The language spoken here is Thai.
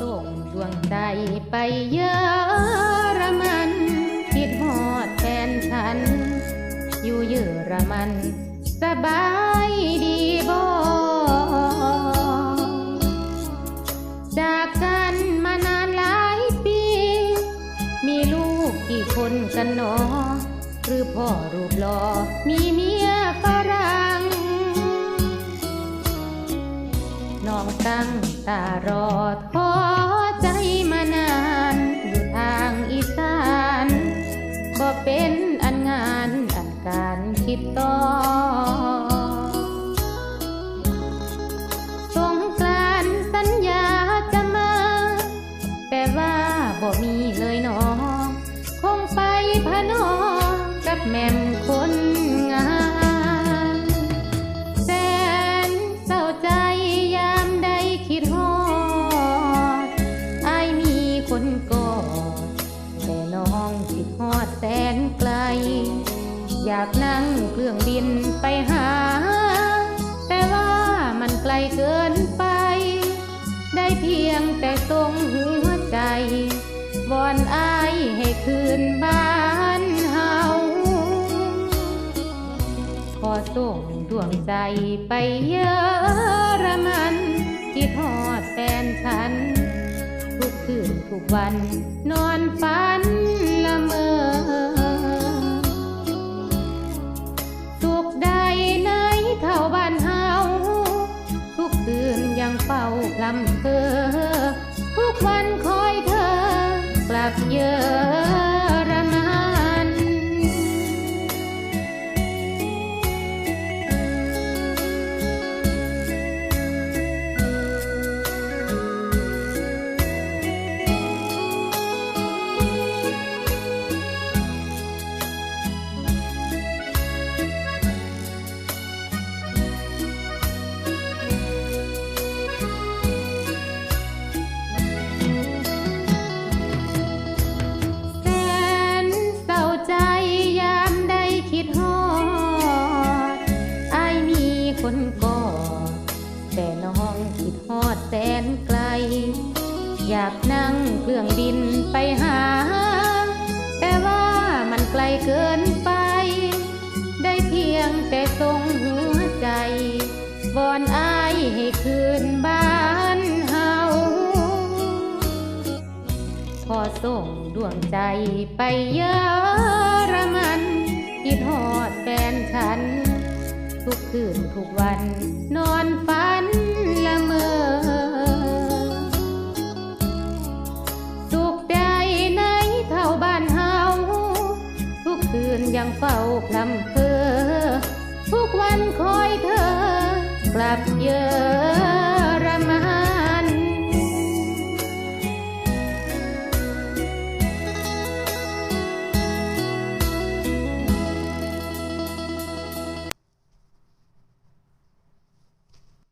ส่งดวงใจไปเยอรมัน คิดฮอดแฟนฉัน อยู่เยอรมัน สบายดีบ่จากกันมานานหลายปี มีลูกกี่คนกันหนอ หรือพ่อรูปหล่อมีเมียฝรั่งน้องตั้งตารอทอ การคิดต่อสงกรานสัญญาจะมา แต่ว่าบ่มีเลยหนอ คงไปพะนอกับแม่มคนงามแสนเศร้าใจยามใดคิดฮอดอายมีคนกอดแต่น้องคิดฮอดแสนไกล อยากนั่งเครื่องบินไปหา แต่ว่ามันไกลเกินไป ได้เพียงแต่ทรงหัวใจวอนอายให้คืนบ้านเฮาขอส่งดวงใจไปเยอรมันคิดฮอดแฟนฉัน ทุกคืนทุกวันนอนฝัน เฝ้าพลำเพอทุกวันคอยเธอกลับเยอะ อยากนั่งเครื่องบินไปหา แต่ว่ามันไกลเกินไป ได้เพียงแต่ทรงหัวใจวอนอายให้คืนบ้านเฮาขอส่งดวงใจไปเยอรมันคิดฮอดแฟนฉัน ทุกคืนทุกวันนอนฝัน ยังเฝ้าพลำเพอทุกวันคอยเธอกลับเยอ